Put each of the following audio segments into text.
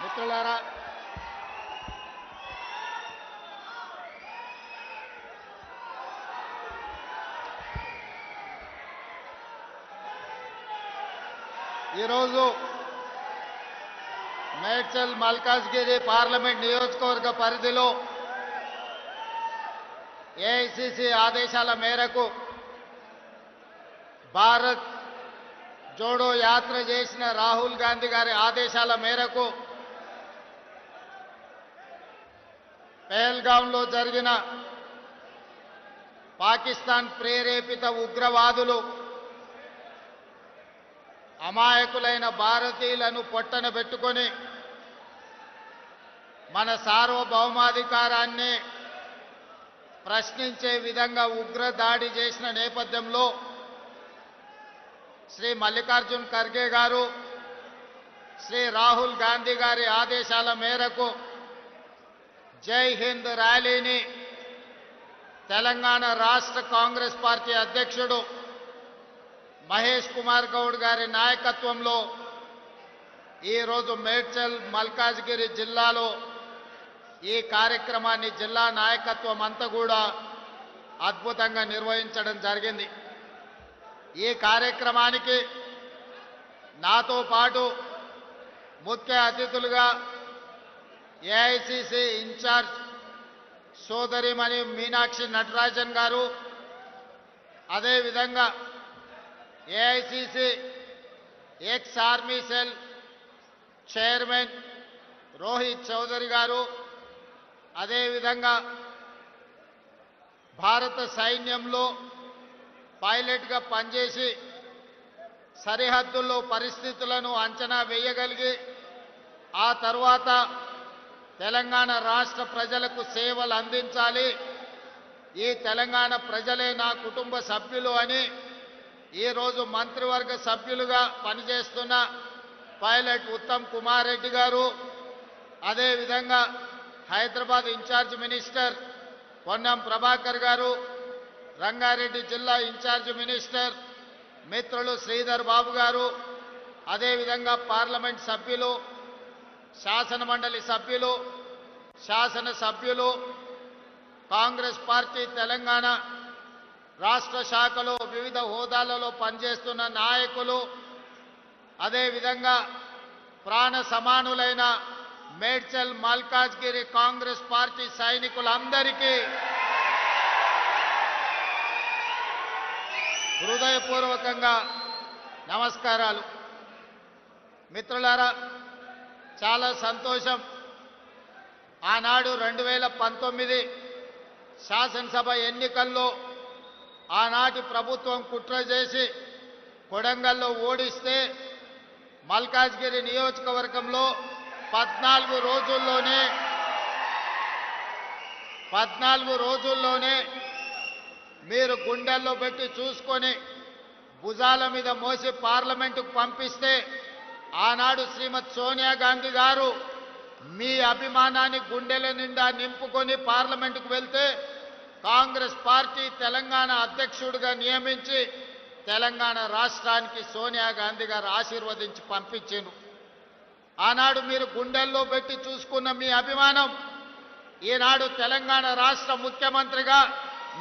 మిత్రులారా ఈరోజు మేడ్చల్ మల్కాజ్గిరి పార్లమెంట్ నియోజకవర్గ పరిధిలో ఏఐసిసి ఆదేశాల మేరకు భారత్ జోడో యాత్ర చేసిన రాహుల్ గాంధీ గారి ఆదేశాల మేరకు పెహల్గాంలో జరిగిన పాకిస్తాన్ ప్రేరేపిత ఉగ్రవాదులు అమాయకులైన భారతీయులను పొట్టన పెట్టుకొని మన సార్వభౌమాధికారాన్ని ప్రశ్నించే విధంగా ఉగ్ర దాడి చేసిన నేపథ్యంలో శ్రీ మల్లికార్జున్ ఖర్గే గారు శ్రీ రాహుల్ గాంధీ గారి ఆదేశాల మేరకు జై హింద్ ర్యాలీని తెలంగాణ రాష్ట్ర కాంగ్రెస్ పార్టీ అధ్యక్షుడు మహేష్ కుమార్ గౌడ్ గారి నాయకత్వంలో ఈరోజు మేడ్చల్ మల్కాజ్గిరి జిల్లాలో ఈ కార్యక్రమాన్ని జిల్లా నాయకత్వం అంతా కూడా అద్భుతంగా నిర్వహించడం జరిగింది. ఈ కార్యక్రమానికి నాతో పాటు ముఖ్య అతిథులుగా ఏఐసిసి ఇన్ఛార్జ్ సోదరిమణి మీనాక్షి నటరాజన్ గారు అదేవిధంగా AICC ex army cell chairman Rohit Chaudhary garu అదేవిధంగా భారత సైన్యంలో పైలట్గా పనిచేసి సరిహద్దుల్లో పరిస్థితులను అంచనా వేయగలిగి ఆ తర్వాత తెలంగాణ రాష్ట్ర ప్రజలకు సేవలు అందించాలి. ఈ తెలంగాణ ప్రజలే నా కుటుంబ సభ్యులు అని ఈరోజు మంత్రివర్గ సభ్యులుగా పనిచేస్తున్న పైలట్ ఉత్తమ్ కుమార్ రెడ్డి గారు అదేవిధంగా Hyderabad in charge minister Ponnam Prabhakar garu Rangareddy జిల్లా ఇన్ఛార్జ్ మినిస్టర్ మిత్రులు శ్రీధర్ బాబు గారు అదేవిధంగా పార్లమెంట్ సభ్యులు శాసన మండలి సభ్యులు శాసన సభ్యులు కాంగ్రెస్ పార్టీ తెలంగాణ రాష్ట్ర శాఖలో వివిధ హోదాలలో పనిచేస్తున్న నాయకులు అదేవిధంగా ప్రాణ సమానులైన మేడ్చల్ మల్కాజ్గిరి కాంగ్రెస్ పార్టీ సైనికులందరికీ హృదయపూర్వకంగా నమస్కారాలు. మిత్రులారా చాలా సంతోషం. ఆనాడు రెండు వేల పంతొమ్మిది శాసనసభ ఎన్నికల్లో ఆనాటి ప్రభుత్వం కుట్ర చేసి కొడంగల్లో ఓడిస్తే మల్కాజ్గిరి నియోజకవర్గంలో పద్నాలుగు రోజుల్లోనే పద్నాలుగు రోజుల్లోనే మీరు గుండెల్లో పెట్టి చూసుకొని భుజాల మీద మోసి పార్లమెంటుకు పంపిస్తే ఆనాడు శ్రీమతి సోనియా గాంధీ గారు మీ అభిమానాన్ని గుండెల నిండా నింపుకొని పార్లమెంటుకు వెళ్తే కాంగ్రెస్ పార్టీ తెలంగాణ అధ్యక్షుడిగా నియమించి తెలంగాణ రాష్ట్రానికి సోనియా గాంధీ గారు ఆశీర్వదించి పంపించాను ఆనాడు మీరు గుండెల్లో పెట్టి చూసుకున్న మీ అభిమానం ఈనాడు తెలంగాణ రాష్ట్ర ముఖ్యమంత్రిగా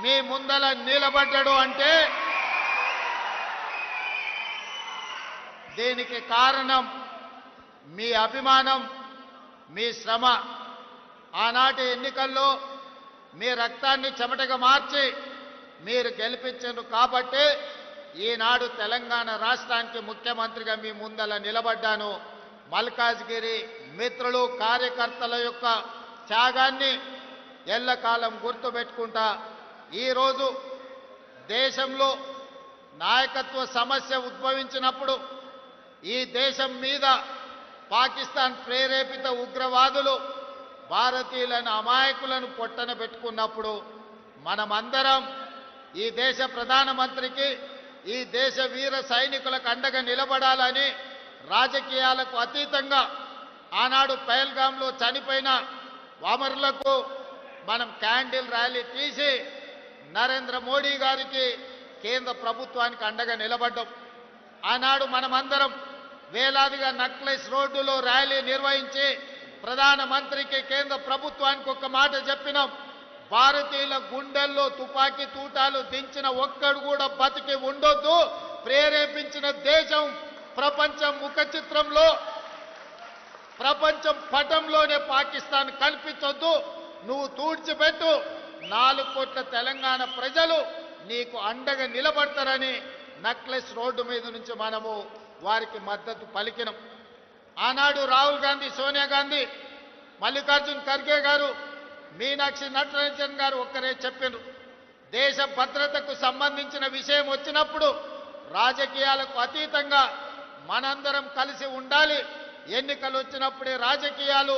మీ ముందల నిలబడ్డాడు అంటే దీనికి కారణం మీ అభిమానం మీ శ్రమ. ఆనాటి ఎన్నికల్లో మీ రక్తాన్ని చెమటగా మార్చి మీరు గెలిపించారు కాబట్టి ఈనాడు తెలంగాణ రాష్ట్రానికి ముఖ్యమంత్రిగా మీ ముందల నిలబడ్డాను. మల్కాజ్గిరి మిత్రులు కార్యకర్తల యొక్క త్యాగాన్ని ఎల్లకాలం గుర్తుపెట్టుకుంటా. ఈరోజు దేశంలో నాయకత్వ సమస్య ఉద్భవించినప్పుడు ఈ దేశం మీద పాకిస్తాన్ ప్రేరేపిత ఉగ్రవాదులు భారతీయులను అమాయకులను పొట్టన పెట్టుకున్నప్పుడు మనమందరం ఈ దేశ ప్రధానమంత్రికి ఈ దేశ వీర సైనికులకు అండగా నిలబడాలని రాజకీయాలకు అతీతంగా ఆనాడు పహల్గాంలో చనిపోయిన వామరులకు మనం క్యాండిల్ ర్యాలీ తీసి నరేంద్ర మోడీ గారికి కేంద్ర ప్రభుత్వానికి అండగా నిలబడ్డాం. ఆనాడు మనమందరం వేలాదిగా నక్లెస్ రోడ్డులో ర్యాలీ నిర్వహించి ప్రధానమంత్రికి కేంద్ర ప్రభుత్వానికి ఒక మాట చెప్పినాం. భారతీయుల గుండెల్లో తుపాకీ తూటాలు దించిన ఒక్కడు కూడా బతికి ఉండొద్దు. ప్రేరేపించిన దేశం ప్రపంచం ముఖ చిత్రంలో ప్రపంచం పటంలోనే పాకిస్తాన్ కల్పించొద్దు నువ్వు తూడ్చిపెట్టు. నాలుగు కోట్ల తెలంగాణ ప్రజలు నీకు అండగా నిలబడతారని నక్లెస్ రోడ్డు మీద నుంచి మనము వారికి మద్దతు పలికినం. ఆనాడు రాహుల్ గాంధీ సోనియా గాంధీ మల్లికార్జున్ ఖర్గే గారు మీనాక్షి నటరంజన్ గారు ఒక్కరే చెప్పారు దేశ భద్రతకు సంబంధించిన విషయం వచ్చినప్పుడు రాజకీయాలకు అతీతంగా మనందరం కలిసి ఉండాలి. ఎన్నికలు వచ్చినప్పుడే రాజకీయాలు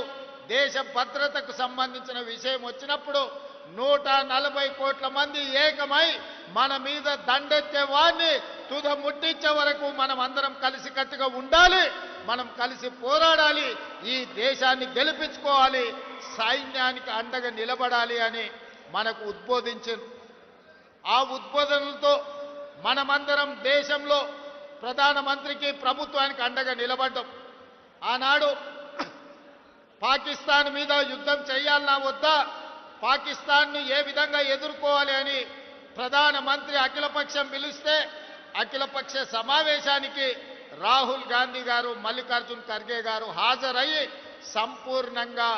దేశ భద్రతకు సంబంధించిన విషయం వచ్చినప్పుడు నూట నలభై కోట్ల మంది ఏకమై మన మీద దండెత్తే వారిని తుద ముట్టించే వరకు మనం అందరం కలిసికట్టుగా ఉండాలి మనం కలిసి పోరాడాలి ఈ దేశాన్ని గెలిపించుకోవాలి సైన్యానికి అండగా నిలబడాలి అని మనకు ఉద్బోధించింది ఆ ఉద్బోధనలతో మనమందరం దేశంలో ప్రధానమంత్రికి ప్రభుత్వానికి అండగా నిలబడ్డం. ఆనాడు పాకిస్తాన్ మీద యుద్ధం చేయాలన్నా వద్దా పాకిస్తాన్ను ఏ విధంగా ఎదుర్కోవాలి అని ప్రధానమంత్రి అఖిలపక్షం పిలిస్తే అఖిలపక్ష సమావేశానికి రాహుల్ గాంధీ గారు మల్లికార్జున్ ఖర్గే గారు హాజరయ్యి సంపూర్ణంగా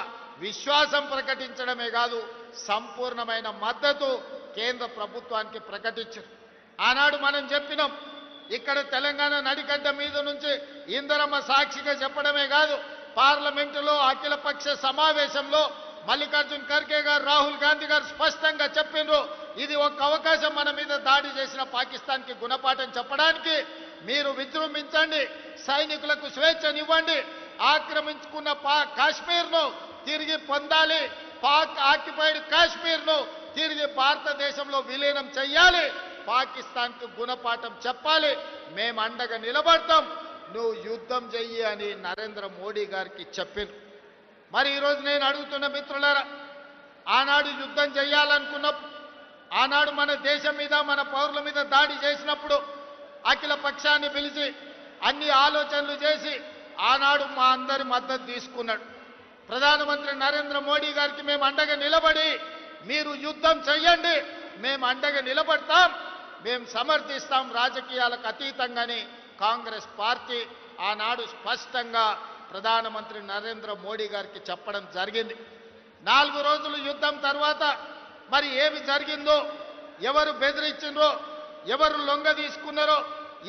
విశ్వాసం ప్రకటించడమే కాదు సంపూర్ణమైన మద్దతు కేంద్ర ప్రభుత్వానికి ప్రకటించారు. ఆనాడు మనం చెప్పినాం ఇక్కడ తెలంగాణ నడిగడ్డ మీద నుంచి ఇందరమ్మ సాక్షిగా చెప్పడమే కాదు పార్లమెంటులో అఖిలపక్ష సమావేశంలో మల్లికార్జున్ ఖర్గే గారు రాహుల్ గాంధీ గారు స్పష్టంగా చెప్పిండ్రు ఇది ఒక అవకాశం మన మీద దాడి చేసిన పాకిస్తాన్కి గుణపాఠం చెప్పడానికి మీరు విజృంభించండి సైనికులకు స్వేచ్ఛనివ్వండి ఆక్రమించుకున్న పా కాశ్మీర్ను తిరిగి పొందాలి పాక్ ఆక్యుపైడ్ కాశ్మీర్ను తిరిగి భారతదేశంలో విలీనం చెయ్యాలి పాకిస్తాన్కు గుణపాఠం చెప్పాలి మేము అండగా నిలబడతాం నువ్వు యుద్ధం చెయ్యి అని నరేంద్ర మోడీ గారికి చెప్పారు మరి ఈరోజు నేను అడుగుతున్న మిత్రులారా ఆనాడు యుద్ధం చేయాలనుకున్నప్పుడు ఆనాడు మన దేశం మీద మన పౌరుల మీద దాడి చేసినప్పుడు అఖిల పక్షాన్ని పిలిచి అన్ని ఆలోచనలు చేసి ఆనాడు మా అందరి మద్దతు తీసుకున్నాడు. ప్రధానమంత్రి నరేంద్ర మోడీ గారికి మేము అండగా నిలబడి మీరు యుద్ధం చెయ్యండి మేము అండగా నిలబడతాం మేము సమర్థిస్తాం రాజకీయాలకు అతీతంగాని కాంగ్రెస్ పార్టీ ఆనాడు స్పష్టంగా ప్రధానమంత్రి నరేంద్ర మోడీ గారికి చెప్పడం జరిగింది. నాలుగు రోజులు యుద్ధం తర్వాత మరి ఏమి జరిగిందో ఎవరు బెదిరించిండ్రో ఎవరు లొంగ తీసుకున్నారో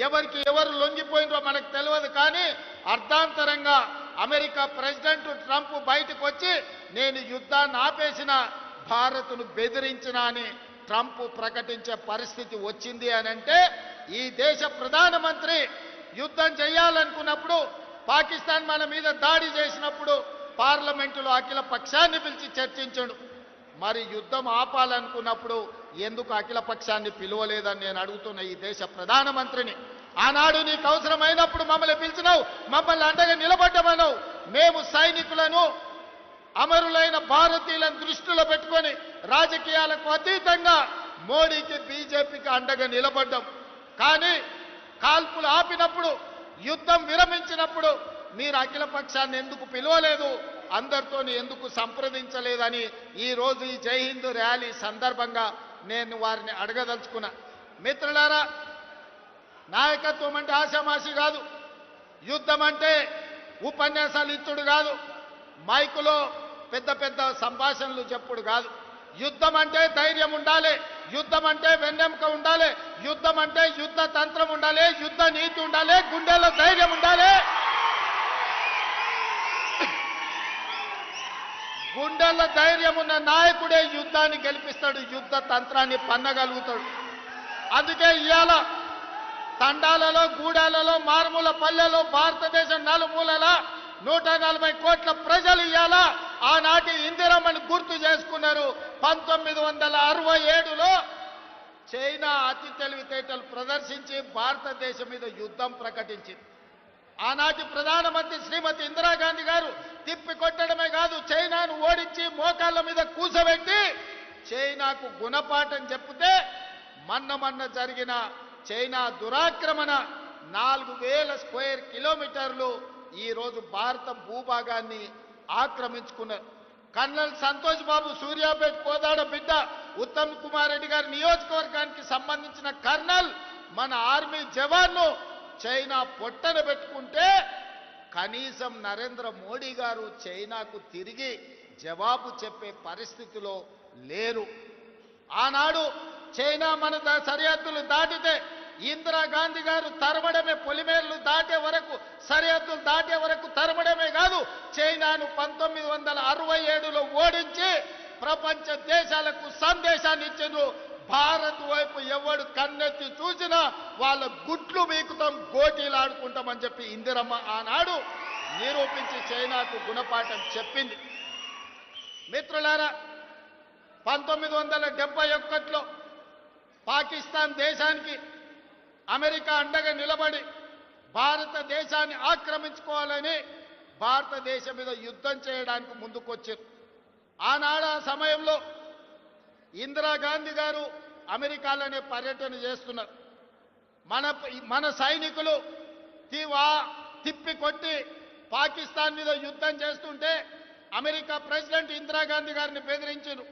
ఎవరికి ఎవరు లొంగిపోయినరో మనకు తెలియదు కానీ అర్ధాంతరంగా అమెరికా ప్రెసిడెంట్ ట్రంప్ బయటకు వచ్చి నేను యుద్ధాన్ని ఆపేసిన భారత్ను బెదిరించిన అని ట్రంప్ ప్రకటించే పరిస్థితి వచ్చింది అని అంటే ఈ దేశ ప్రధానమంత్రి యుద్ధం చేయాలనుకున్నప్పుడు పాకిస్తాన్ మన మీద దాడి చేసినప్పుడు పార్లమెంటులో అఖిల పక్షాన్ని పిలిచి చర్చించడు. మరి యుద్ధం ఆపాలనుకున్నప్పుడు ఎందుకు అఖిల పక్షాన్ని పిలువలేదని నేను అడుగుతున్న ఈ దేశ ప్రధానమంత్రిని ఆనాడు నీకు అవసరమైనప్పుడు మమ్మల్ని పిలిచినావు మమ్మల్ని అండగా నిలబడ్డమన్నావు. మేము సైనికులను అమరులైన భారతీయులను దృష్టిలో పెట్టుకొని రాజకీయాలకు అతీతంగా మోడీకి బీజేపీకి అండగా నిలబడ్డాం. కానీ కాల్పులు ఆపినప్పుడు యుద్ధం విరమించినప్పుడు మీరు అఖిల పక్షాన్ని ఎందుకు పిలవలేదు? అందరితో ఎందుకు సంప్రదించలేదని ఈరోజు ఈ జై హిందూ ర్యాలీ సందర్భంగా నేను వారిని అడగదలుచుకున్నా. మిత్రులారా నాయకత్వం అంటే ఆశామాషి కాదు. యుద్ధం అంటే ఉపన్యాసాలు ఇచ్చుడు కాదు. మైకులో పెద్ద పెద్ద సంభాషణలు చెప్పుడు కాదు. యుద్ధం అంటే ధైర్యం ఉండాలి యుద్ధం అంటే వెన్నెముక ఉండాలి యుద్ధం అంటే యుద్ధ తంత్రం ఉండాలి యుద్ధ నీతి ఉండాలి గుండెల్లో ధైర్యం ఉండాలి. గుండెల్లో ధైర్యం ఉన్న నాయకుడే యుద్ధాన్ని గెలిపిస్తాడు యుద్ధ తంత్రాన్ని పన్నగలుగుతాడు. అందుకే ఇవాళ తండాలలో గూడాలలో మారుమూల పల్లెలో భారతదేశం నలుమూలల నూట నలభై కోట్ల ప్రజలు ఇవాళ ఆనాటి ఇందిరమ్మని గుర్తు చేసుకున్నారు పంతొమ్మిది వందల అరవై ఏడులో చైనా అతి తెలివితేటలు ప్రదర్శించి భారతదేశం మీద యుద్ధం ప్రకటించింది. ఆనాటి ప్రధానమంత్రి శ్రీమతి ఇందిరాగాంధీ గారు తిప్పి కొట్టడమే కాదు చైనాను ఓడించి మోకాళ్ళ మీద కూసబెట్టి చైనాకు గుణపాఠం చెప్తే మన్న మన్న జరిగిన చైనా దురాక్రమణ నాలుగు వేల స్క్వేర్ కిలోమీటర్లు ఈరోజు భారత భూభాగాన్ని ఆక్రమించుకున్నారు కర్నల్ సంతోష్ బాబు సూర్యాపేట కోదాడ బిడ్డ ఉత్తమ్ కుమార్ రెడ్డి గారి నియోజకవర్గానికి సంబంధించిన కర్నల్ మన ఆర్మీ జవాన్ను చైనా పొట్టన పెట్టుకుంటే కనీసం నరేంద్ర మోడీ గారు చైనాకు తిరిగి జవాబు చెప్పే పరిస్థితిలో లేరు. ఆనాడు చైనా మన సరిహద్దులు దాటితే ఇందిరాగాంధీ గారు తరమడమే పొలిమేర్లు దాటే వరకు సరిహద్దులు దాటే వరకు తరమడమే కాదు చైనాను పంతొమ్మిది వందల అరవై ఏడులో ఓడించి ప్రపంచ దేశాలకు సందేశాన్ని ఇచ్చిండ్రు. భారత్ వైపు ఎవడు కన్నెత్తి చూసినా వాళ్ళ గుట్లు మీకుతాం గోటీలు ఆడుకుంటామని చెప్పి ఇందిరమ్మ ఆనాడు నిరూపించి చైనాకు గుణపాఠం చెప్పింది. మిత్రులారా పంతొమ్మిది వందల డెబ్బై ఒకటిలో పాకిస్తాన్ దేశానికి అమెరికా అండగా నిలబడి భారతదేశాన్ని ఆక్రమించుకోవాలని భారతదేశం మీద యుద్ధం చేయడానికి ముందుకొచ్చారు. ఆనాడు ఆ సమయంలో ఇందిరాగాంధీ గారు అమెరికాలోనే పర్యటన చేస్తున్నారు. మన మన సైనికులు తీవా తిప్పి కొట్టి పాకిస్తాన్ మీద యుద్ధం చేస్తుంటే అమెరికా ప్రెసిడెంట్ ఇందిరాగాంధీ గారిని బెదిరించారు.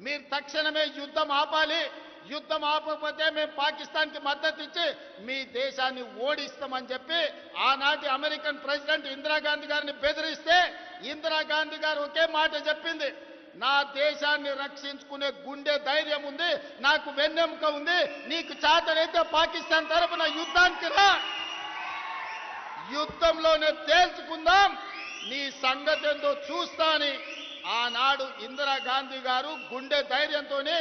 మీరు తక్షణమే యుద్ధం ఆపాలి యుద్ధం ఆపకపోతే మేము పాకిస్తాన్కి మద్దతు ఇచ్చి మీ దేశాన్ని ఓడిస్తామని చెప్పి ఆనాటి అమెరికన్ ప్రెసిడెంట్ ఇందిరాగాంధీ గారిని బెదిరిస్తే ఇందిరాగాంధీ గారు ఒకే మాట చెప్పింది నా దేశాన్ని రక్షించుకునే గుండె ధైర్యం ఉంది నాకు వెన్నెముక ఉంది నీకు చేతనైతే పాకిస్తాన్ తరపున యుద్ధానికి రా. యుద్ధంలోనే తేల్చుకుందాం నీ సంగతి ఏందో చూస్తా అని ఆనాడు ఇందిరాగాంధీ గారు గుండె ధైర్యంతోనే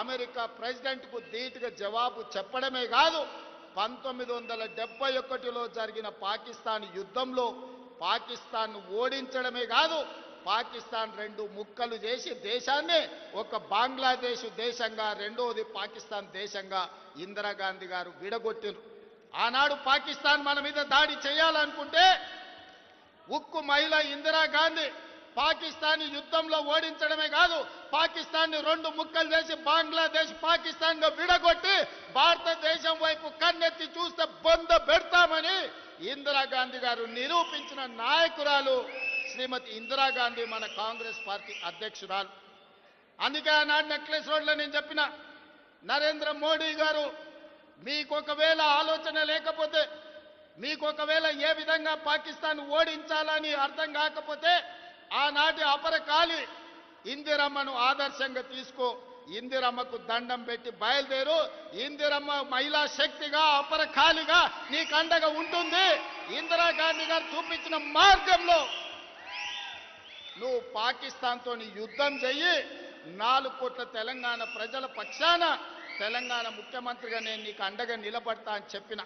అమెరికా ప్రెసిడెంట్కు ధీటుగా జవాబు చెప్పడమే కాదు పంతొమ్మిది వందల డెబ్బై ఒకటిలో జరిగిన పాకిస్తాన్ యుద్ధంలో పాకిస్తాన్ ఓడించడమే కాదు పాకిస్తాన్ రెండు ముక్కలు చేసి దేశాన్ని ఒక బంగ్లాదేశ్ దేశంగా రెండవది పాకిస్తాన్ దేశంగా ఇందిరాగాంధీ గారు విడగొట్టిరు. ఆనాడు పాకిస్తాన్ మన మీద దాడి చేయాలనుకుంటే ఉక్కు మహిళ ఇందిరాగాంధీ పాకిస్తాన్ యుద్ధంలో ఓడించడమే కాదు పాకిస్తాన్ రెండు ముక్కలు చేసి బంగ్లాదేశ్ పాకిస్తాన్గా విడగొట్టి భారతదేశం వైపు కన్నెత్తి చూస్తే బొంద పెడతామని ఇందిరాగాంధీ గారు నిరూపించిన నాయకురాలు శ్రీమతి ఇందిరాగాంధీ మన కాంగ్రెస్ పార్టీ అధ్యక్షురాలు. అందుకే ఆనాడు నెక్లెస్ రోడ్లో నేను చెప్పిన నరేంద్ర మోడీ గారు మీకు ఒకవేళ ఆలోచన లేకపోతే మీకు ఒకవేళ ఏ విధంగా పాకిస్తాన్ ఓడించాలని అర్థం కాకపోతే ఆనాటి అపరకాలి ఇందిరమ్మను ఆదర్శంగా తీసుకో. ఇందిరమ్మకు దండం పెట్టి బయలుదేరు. ఇందిరమ్మ మహిళా శక్తిగా అపరకాలిగా నీకు అండగా ఉంటుంది. ఇందిరాగాంధీ గారు చూపించిన మార్గంలో నువ్వు పాకిస్తాన్తో యుద్ధం చెయ్యి. నాలుగు కోట్ల తెలంగాణ ప్రజల పక్షాన తెలంగాణ ముఖ్యమంత్రిగా నేను నీకు అండగా నిలబడతా అని చెప్పిన.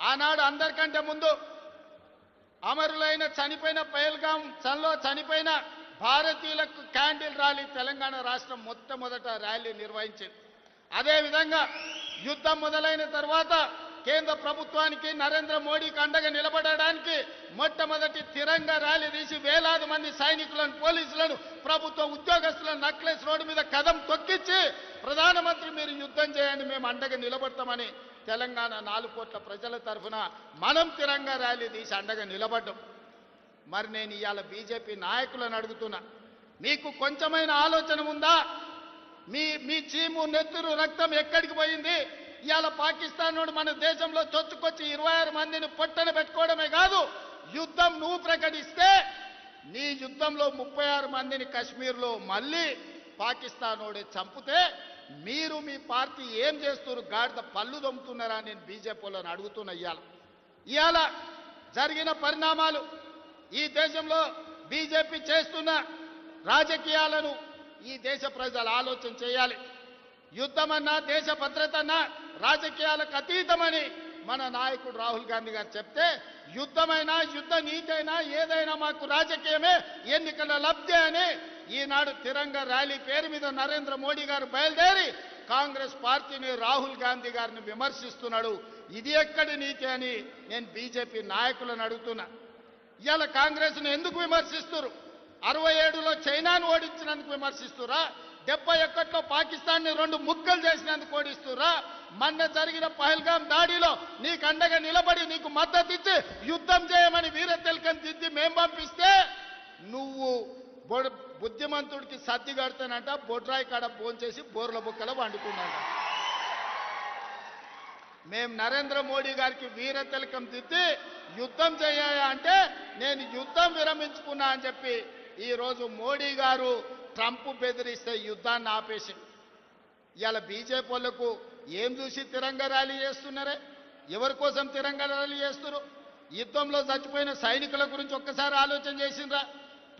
ఆనాడు అందరికంటే ముందు అమరులైన చనిపోయిన పైల్గాం చలో చనిపోయిన భారతీయులకు క్యాండిల్ ర్యాలీ తెలంగాణ రాష్ట్రం మొట్టమొదట ర్యాలీ నిర్వహించింది. అదేవిధంగా యుద్ధం మొదలైన తర్వాత కేంద్ర ప్రభుత్వానికి నరేంద్ర మోడీకి అండగా నిలబడడానికి మొట్టమొదటి తిరంగా ర్యాలీ తీసి వేలాది మంది సైనికులను పోలీసులను ప్రభుత్వ ఉద్యోగస్తులను నక్లెస్ రోడ్డు మీద కదం తొక్కించి ప్రధానమంత్రి మీరు యుద్ధం చేయండి మేము అండగా నిలబడతామని తెలంగాణ నాలుగు కోట్ల ప్రజల తరఫున మనం తిరంగా ర్యాలీ తీసి అండగా నిలబడ్డం. మరి నేను ఇవాళ బీజేపీ నాయకులను అడుగుతున్నా. మీకు కొంచెమైన ఆలోచన ఉందా? మీ మీ చీము నెత్తురు రక్తం ఎక్కడికి పోయింది? ఇవాళ పాకిస్తాన్ నుండి మన దేశంలో చొచ్చుకొచ్చి ఇరవై ఆరు మందిని పొట్టన పెట్టుకోవడమే కాదు యుద్ధం నువ్వు ప్రకటిస్తే నీ యుద్ధంలో ముప్పై ఆరు మందిని కశ్మీర్లో మళ్ళీ పాకిస్తాన్ వాడే చంపితే మీరు మీ పార్టీ ఏం చేస్తున్నారు? గాడిద పళ్ళు దొమ్ముతున్నారా? నేను బీజేపీ అడుగుతున్న అడుగుతున్నా ఇవాళ. ఇవాళ జరిగిన పరిణామాలు ఈ దేశంలో బీజేపీ చేస్తున్న రాజకీయాలను ఈ దేశ ప్రజలు ఆలోచన చేయాలి. యుద్ధమన్నా దేశ భద్రతన్నా రాజకీయాలకు అతీతమని మన నాయకుడు రాహుల్ గాంధీ గారు చెప్తే యుద్ధమైనా యుద్ధ నీతైనా ఏదైనా మాకు రాజకీయమే ఎన్నికల లబ్ధి అని ఈనాడు తిరంగ ర్యాలీ పేరు మీద నరేంద్ర మోడీ గారు బయలుదేరి కాంగ్రెస్ పార్టీని రాహుల్ గాంధీ గారిని విమర్శిస్తున్నాడు. ఇది ఎక్కడి నీతి అని నేను బీజేపీ నాయకులను అడుగుతున్నా. ఇవాళ కాంగ్రెస్ను ఎందుకు విమర్శిస్తున్నారు అరవై ఏడులో చైనాను ఓడించినందుకు విమర్శిస్తురా? డెబ్బై ఒక్కట్లో పాకిస్తాన్ని రెండు ముక్కలు చేసినందుకు ఓడిస్తురా? మొన్న జరిగిన పహల్గాం దాడిలో నీకు అండగా నిలబడి నీకు మద్దతు ఇచ్చి యుద్ధం చేయమని వీర తిలకం దిద్ది మేం పంపిస్తే నువ్వు బొడ- బుద్ధిమంతుడికి సర్ది కడతానంట బొడ్రాయి కాడ భోంచేసి బోర్ల బుక్కల వండుకున్నాడు మేము నరేంద్ర మోడీ గారికి వీర తిలకం దిద్ది యుద్ధం చేయాలి అంటే నేను యుద్ధం విరమించుకున్నా అని చెప్పి ఈరోజు మోడీ గారు ట్రంప్ బెదిరిస్తే యుద్ధాన్ని ఆపేసి ఇవాళ బీజేపీ వాళ్ళకు ఏం చూసి తిరంగ ర్యాలీ చేస్తున్నారే? ఎవరి కోసం తిరంగ ర్యాలీ చేస్తున్నారు యుద్ధంలో చచ్చిపోయిన సైనికుల గురించి ఒక్కసారి ఆలోచన చేసిండ్రా?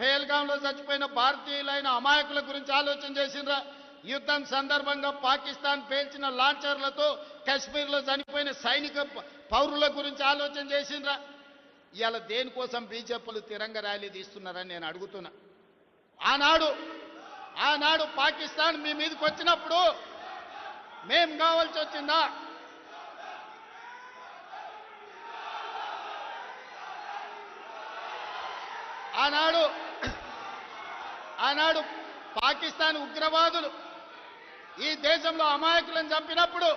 పేల్గాంలో చచ్చిపోయిన భారతీయులైన అమాయకుల గురించి ఆలోచన చేసిండ్రా. యుద్ధం సందర్భంగా పాకిస్తాన్ పేల్చిన లాంచర్లతో కశ్మీర్లో చనిపోయిన సైనిక పౌరుల గురించి ఆలోచన చేసిండ్రా. ఇవాళ దేనికోసం బీజేపీలు తిరంగ ర్యాలీ తీస్తున్నారని నేను అడుగుతున్నా. ఆనాడు ఆనాడు పాకిస్తాన్ మీ మీదకి వచ్చినప్పుడు మేం కావాల్సి వచ్చిందా? ఆనాడు ఆనాడు పాకిస్తాన్ ఉగ్రవాదులు ఈ దేశంలో అమాయకులను చంపినప్పుడు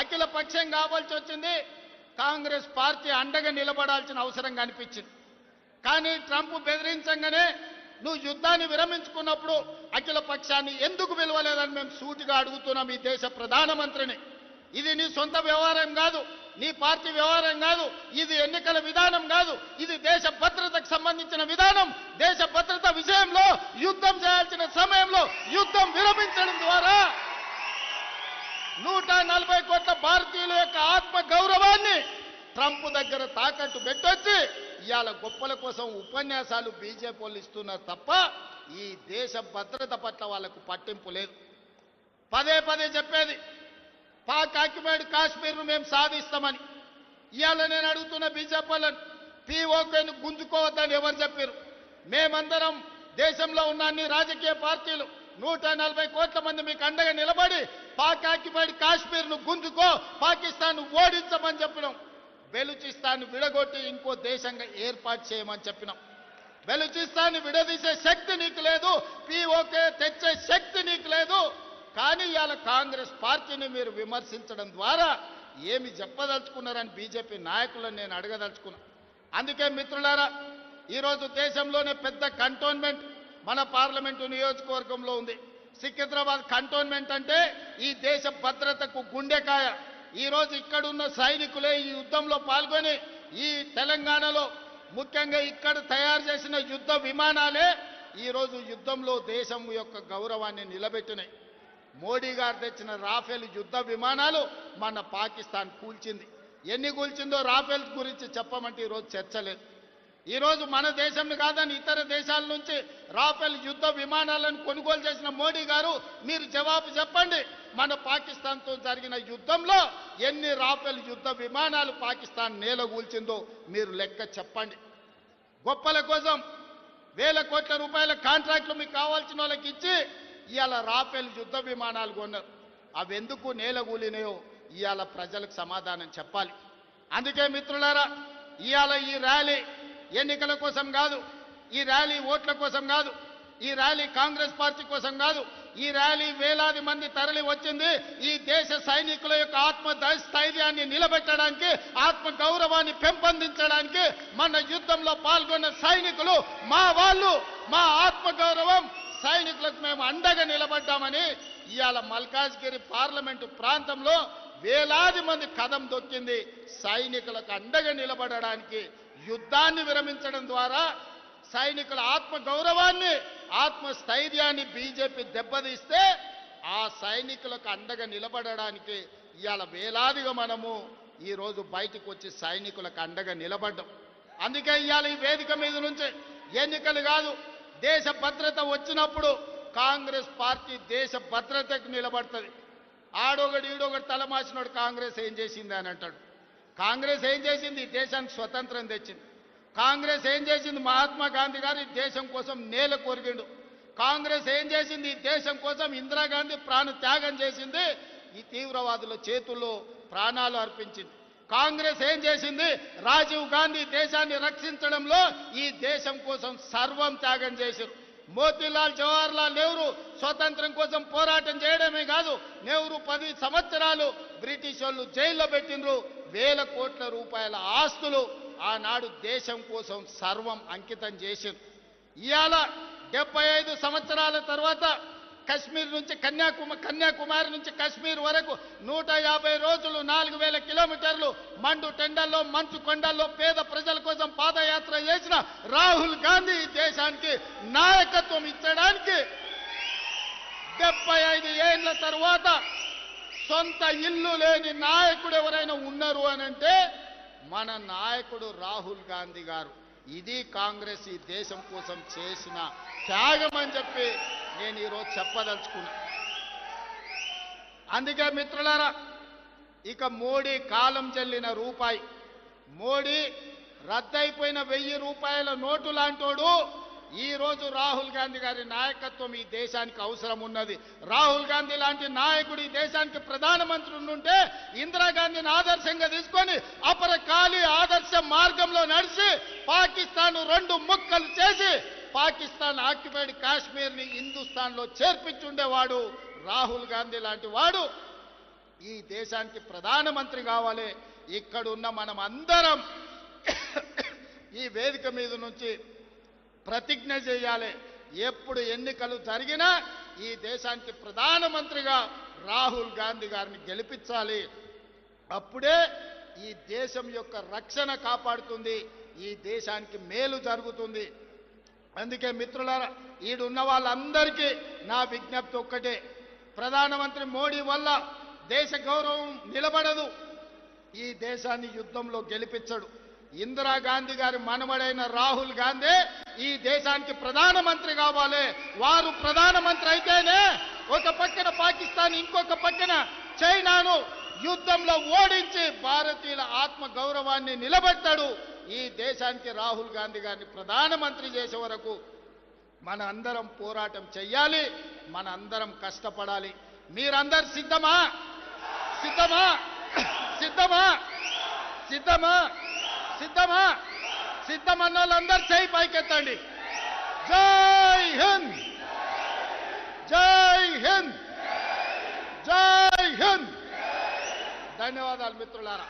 అఖిల పక్షం కావాల్సి వచ్చింది. కాంగ్రెస్ పార్టీ అండగా నిలబడాల్సిన అవసరం కనిపించింది. కానీ ట్రంప్ బెదిరించంగానే నువ్వు యుద్ధాన్ని విరమించుకున్నప్పుడు అఖిల పక్షాన్ని ఎందుకు పిలవలేదని మేము సూటిగా అడుగుతున్నాం ఈ దేశ ప్రధానమంత్రిని. ఇది నీ సొంత వ్యవహారం కాదు నీ పార్టీ వ్యవహారం కాదు ఇది ఎన్నికల విధానం కాదు ఇది దేశ భద్రతకు సంబంధించిన విధానం. దేశ భద్రత విషయంలో యుద్ధం చేయాల్సిన సమయంలో యుద్ధం విరమించడం ద్వారా నూట నలభై కోట్ల భారతీయుల యొక్క ఆత్మ గౌరవాన్ని ట్రంప్ దగ్గర తాకట్టు పెట్టొచ్చి ఇవాళ గొప్పల కోసం ఉపన్యాసాలు బీజేపీ వాళ్ళు ఇస్తున్నారు తప్ప ఈ దేశ భద్రత పట్ల వాళ్ళకు పట్టింపు లేదు. పదే పదే చెప్పేది పాక్ ఆక్యుపైడ్ కాశ్మీర్ను మేము సాధిస్తామని. ఇవాళ నేను అడుగుతున్న బీజేపీ వాళ్ళని పీఓకేను గుంజుకోవద్దని ఎవరు చెప్పారు మేమందరం దేశంలో ఉన్న అన్ని రాజకీయ పార్టీలు నూట నలభై కోట్ల మంది మీకు అండగా నిలబడి పాక్ ఆక్యుపైడ్ కాశ్మీర్ను గుంజుకో పాకిస్తాన్ ఓడించమని చెప్పినాం. బెలుచిస్తాన్ విడగొట్టి ఇంకో దేశంగా ఏర్పాటు చేయమని చెప్పినాం. బెలుచిస్తాన్ విడదీసే శక్తి నీకు లేదు పీఓకే తెచ్చే శక్తి నీకు లేదు. కానీ ఇవాళ కాంగ్రెస్ పార్టీని మీరు విమర్శించడం ద్వారా ఏమి చెప్పదలుచుకున్నారని బీజేపీ నాయకులను నేను అడగదలుచుకున్నా. అందుకే మిత్రులారా ఈరోజు దేశంలోనే పెద్ద కంటోన్మెంట్ మన పార్లమెంటు నియోజకవర్గంలో ఉంది. సికింద్రాబాద్ కంటోన్మెంట్ అంటే ఈ దేశ భద్రతకు గుండెకాయ. ఈ రోజు ఇక్కడున్న సైనికులే ఈ యుద్ధంలో పాల్గొని ఈ తెలంగాణలో ముఖ్యంగా ఇక్కడ తయారు చేసిన యుద్ధ విమానాలే ఈ రోజు యుద్ధంలో దేశం యొక్క గౌరవాన్ని నిలబెట్టినాయి. మోడీ గారు తెచ్చిన రాఫెల్ యుద్ధ విమానాలు మన పాకిస్తాన్ కూల్చింది. ఎన్ని కూల్చిందో రాఫెల్ గురించి చెప్పమంటే ఈరోజు చర్చ లేదు. ఈరోజు మన దేశం కాదని ఇతర దేశాల నుంచి రాఫెల్ యుద్ధ విమానాలను కొనుగోలు చేసిన మోడీ గారు మీరు జవాబు చెప్పండి. మన పాకిస్తాన్తో జరిగిన యుద్ధంలో ఎన్ని రాఫెల్ యుద్ధ విమానాలు పాకిస్తాన్ నేల కూల్చిందో మీరు లెక్క చెప్పండి. గొప్పల కోసం వేల కోట్ల రూపాయల కాంట్రాక్ట్లు మీకు కావాల్సిన వాళ్ళకి ఇచ్చి ఇవాళ రాఫెల్ యుద్ధ విమానాలు కొన్నారు. అవి ఎందుకు నేలగూలినాయో ఇవాళ ప్రజలకు సమాధానం చెప్పాలి. అందుకే మిత్రులారా ఇవాళ ఈ ర్యాలీ ఎన్నికల కోసం కాదు ఈ ర్యాలీ ఓట్ల కోసం కాదు ఈ ర్యాలీ కాంగ్రెస్ పార్టీ కోసం కాదు ఈ ర్యాలీ వేలాది మంది తరలి వచ్చింది ఈ దేశ సైనికుల యొక్క ఆత్మ స్థైర్యాన్ని నిలబెట్టడానికి ఆత్మ గౌరవాన్ని పెంపొందించడానికి మన యుద్ధంలో పాల్గొన్న సైనికులు మా వాళ్ళు మా ఆత్మ గౌరవం సైనికులకు మేము అండగా నిలబడ్డామని ఇవాళ మల్కాజ్గిరి పార్లమెంటు ప్రాంతంలో వేలాది మంది కదం దొక్కింది. సైనికులకు అండగా నిలబడడానికి యుద్ధాన్ని విరమించడం ద్వారా సైనికుల ఆత్మ గౌరవాన్ని ఆత్మస్థైర్యాన్ని బీజేపీ దెబ్బతీస్తే ఆ సైనికులకు అండగా నిలబడడానికి ఇవాళ వేలాదిగా మనము ఈరోజు బయటకు వచ్చి సైనికులకు అండగా నిలబడ్డాం. అందుకే ఇవాళ ఈ వేదిక మీద నుంచి ఎన్నికలు కాదు దేశ భద్రత వచ్చినప్పుడు కాంగ్రెస్ పార్టీ దేశ భద్రతకు నిలబడుతుంది. ఆడొకడు ఈడొకడు తలమాసినోడు కాంగ్రెస్ ఏం చేసింది అని అంటాడు. కాంగ్రెస్ ఏం చేసింది? ఈ దేశానికి స్వతంత్రం తెచ్చింది. కాంగ్రెస్ ఏం చేసింది? మహాత్మా గాంధీ గారు దేశం కోసం నేల కొరిగిండు. కాంగ్రెస్ ఏం చేసింది? ఈ దేశం కోసం ఇందిరాగాంధీ ప్రాణ త్యాగం చేసింది. ఈ తీవ్రవాదుల చేతుల్లో ప్రాణాలు అర్పించింది. కాంగ్రెస్ ఏం చేసింది? రాజీవ్ గాంధీ దేశాన్ని రక్షించడంలో ఈ దేశం కోసం సర్వం త్యాగం చేశారు మోతీలాల్ జవహర్లాల్ నెహ్రూ స్వతంత్రం కోసం పోరాటం చేయడమే కాదు నెహ్రూ పది సంవత్సరాలు బ్రిటిష్ వాళ్ళు జైల్లో పెట్టినరు వేల కోట్ల రూపాయల ఆస్తులు ఆనాడు దేశం కోసం సర్వం అంకితం చేసింది ఇవాళ డెబ్బై ఐదు సంవత్సరాల తర్వాత కశ్మీర్ నుంచి కన్యాకుమ కన్యాకుమారి నుంచి కశ్మీర్ వరకు నూట యాభై రోజులు నాలుగు వేల కిలోమీటర్లు మండు టెండల్లో మంచు కొండల్లో పేద ప్రజల కోసం పాదయాత్ర చేసిన రాహుల్ గాంధీ ఈ దేశానికి నాయకత్వం ఇచ్చడానికి డెబ్బై ఐదు ఏళ్ళ తర్వాత సొంత ఇల్లు లేని నాయకుడు ఎవరైనా ఉన్నారు అని అంటే మన నాయకుడు రాహుల్ గాంధీ గారు. ఇది కాంగ్రెస్ ఈ దేశం కోసం చేసిన త్యాగం అని చెప్పి నేను ఈరోజు చెప్పదలుచుకున్నా. అందుకే మిత్రులారా ఇక మోడీ కాలం చెల్లిన రూపాయి మోడీ రద్దయిపోయిన వెయ్యి రూపాయల నోటు లాంటోడు ఈ రోజు రాహుల్ గాంధీ గారి నాయకత్వం ఈ దేశానికి అవసరం ఉన్నది. రాహుల్ గాంధీ లాంటి నాయకుడు ఈ దేశానికి ప్రధానమంత్రి ఉండుంటే ఇందిరాగాంధీని ఆదర్శంగా తీసుకొని అపరకాలి ఆదర్శ మార్గంలో నడిచి పాకిస్తాన్ రెండు ముక్కలు చేసి పాకిస్తాన్ ఆక్యుపైడ్ కాశ్మీర్ని హిందుస్థాన్లో చేర్పించుండేవాడు రాహుల్ గాంధీ లాంటి వాడు. ఈ దేశానికి ప్రధానమంత్రి కావాలి. ఇక్కడున్న మనం అందరం ఈ వేదిక మీద నుంచి ప్రతిజ్ఞ చేయాలి. ఎప్పుడు ఎన్నికలు జరిగినా ఈ దేశానికి ప్రధానమంత్రిగా రాహుల్ గాంధీ గారిని గెలిపించాలి. అప్పుడే ఈ దేశం యొక్క రక్షణ కాపాడుతుంది. ఈ దేశానికి మేలు జరుగుతుంది. అందుకే మిత్రులారా ఈడున్న వాళ్ళందరికీ నా విజ్ఞప్తి ఒక్కటే. ప్రధానమంత్రి మోడీ వల్ల దేశ గౌరవం నిలబడదు. ఈ దేశాన్ని యుద్ధంలో గెలిపించడు. ఇందిరాగాంధీ గారి మనవడైన రాహుల్ గాంధీ ఈ దేశానికి ప్రధానమంత్రి కావాలి. వారు ప్రధానమంత్రి అయితేనే ఒక పక్కన పాకిస్తాన్ ఇంకొక పక్కన చైనాను యుద్ధంలో ఓడించి భారతీయుల ఆత్మ గౌరవాన్ని నిలబెట్టాడు ఈ దేశానికి రాహుల్ గాంధీ గారిని ప్రధానమంత్రి చేసే వరకు మన అందరం పోరాటం చెయ్యాలి మన అందరం కష్టపడాలి. మీరందరు సిద్ధమా? సిద్ధమా? సిద్ధమా? సిద్ధమా? సిద్ధమా? సిద్ధమన్న వాళ్ళందరూ చేయి పైకెత్తండి. జై హింద్! జై హింద్! జై హింద్! ధన్యవాదాలు మిత్రులారా.